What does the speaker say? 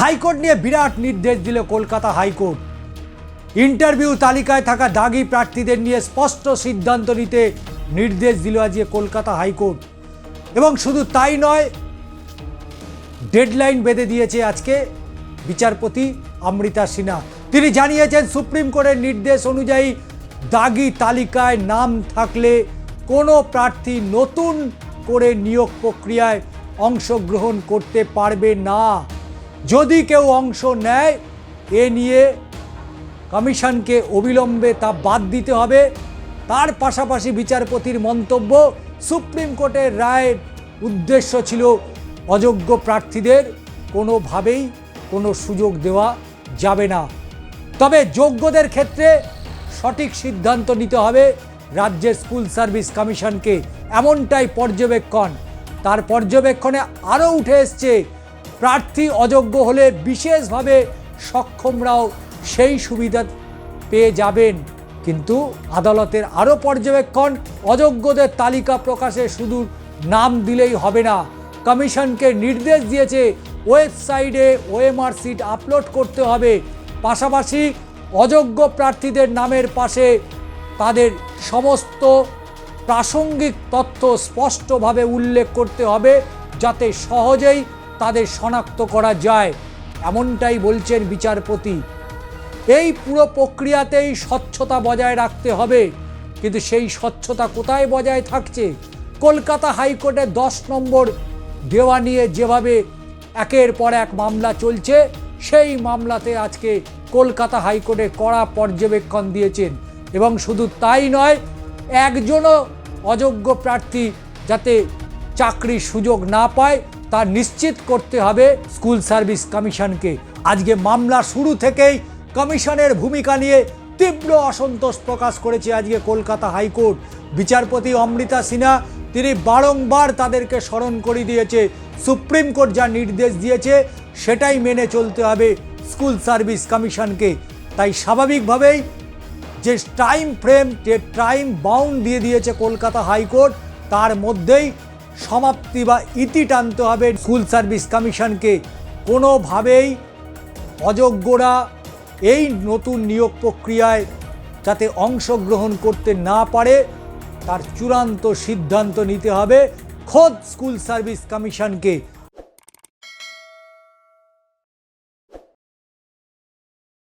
High court নিয়ে বিরাট নির্দেশ দিল কলকাতা হাইকোর্ট। ইন্টারভিউ তালিকায় থাকা দাগি প্রার্থীদের নিয়ে স্পষ্ট সিদ্ধান্ত নিতে নির্দেশ দিল আজকে কলকাতা হাইকোর্ট। এবং শুধু তাই নয়, ডেডলাইন বেঁধে দিয়েছে আজকে বিচারপতি অমৃতা সিনহা। তিনি জানিয়েছেন, সুপ্রিম কোর্টের নির্দেশ অনুযায়ী দাগি তালিকায় নাম থাকলে কোনো প্রার্থী নতুন করে নিয়োগ প্রক্রিয়ায় অংশগ্রহণ করতে পারবে না। যদি কেউ অংশ নেয়, এ নিয়ে কমিশনকে অবিলম্বে তা বাদ দিতে হবে। তার পাশাপাশি বিচারপতির মন্তব্য সুপ্রিম কোর্টের রায়ের উদ্দেশ্য ছিল অযোগ্য প্রার্থীদের কোনোভাবেই কোনো সুযোগ দেওয়া যাবে না। তবে যোগ্যদের ক্ষেত্রে সঠিক সিদ্ধান্ত নিতে হবে রাজ্যের স্কুল সার্ভিস কমিশনকে। এমনটাই পর্যবেক্ষণ। তার পর্যবেক্ষণে আরও উঠে এসছে প্রার্থী অযোগ্য হলে বিশেষভাবে সক্ষমরাও সেই সুবিধা পেয়ে যাবেন। কিন্তু আদালতের আরও পর্যবেক্ষণ, অযোগ্যদের তালিকা প্রকাশে শুধু নাম দিলেই হবে না। কমিশনকে নির্দেশ দিয়েছে, ওয়েবসাইটে ওএমআর সিট আপলোড করতে হবে। পাশাপাশি অযোগ্য প্রার্থীদের নামের পাশে তাদের সমস্ত প্রাসঙ্গিক তথ্য স্পষ্টভাবে উল্লেখ করতে হবে, যাতে সহজেই তাদের শনাক্ত করা যায়, এমনটাই বলছেন বিচারপতি। এই পুরো প্রক্রিয়াতেই স্বচ্ছতা বজায় রাখতে হবে, কিন্তু সেই স্বচ্ছতা কোথায় বজায় থাকছে? কলকাতা হাইকোর্টে দশ নম্বর দেওয়া নিয়ে যেভাবে একের পর এক মামলা চলছে, সেই মামলাতে আজকে কলকাতা হাইকোর্টে কড়া পর্যবেক্ষণ দিয়েছেন। এবং শুধু তাই নয়, একজনও অযোগ্য প্রার্থী যাতে চাকরির সুযোগ না পায় তা নিশ্চিত করতে হবে স্কুল সার্ভিস কমিশনকে। আজকে মামলা শুরু থেকেই কমিশনের ভূমিকা নিয়ে তীব্র অসন্তোষ প্রকাশ করেছে আজকে কলকাতা হাইকোর্ট। বিচারপতি অমৃতা সিনহা, তিনি বারংবার তাদেরকে স্মরণ করে দিয়েছে, সুপ্রিম কোর্ট যা নির্দেশ দিয়েছে সেটাই মেনে চলতে হবে স্কুল সার্ভিস কমিশনকে। তাই স্বাভাবিকভাবেই যে টাইম ফ্রেম টাইম বাউন্ড দিয়ে দিয়েছে কলকাতা হাইকোর্ট, তার মধ্যেই সমাপ্তি বা ইতি টানতে হবে স্কুল সার্ভিস কমিশনকে। কোনোভাবেই অযোগ্যরা এই নতুন নিয়োগ প্রক্রিয়ায় যাতে অংশগ্রহণ করতে না পারে, তার চূড়ান্ত সিদ্ধান্ত নিতে হবে। খোদ স্কুল সার্ভিস কমিশনকে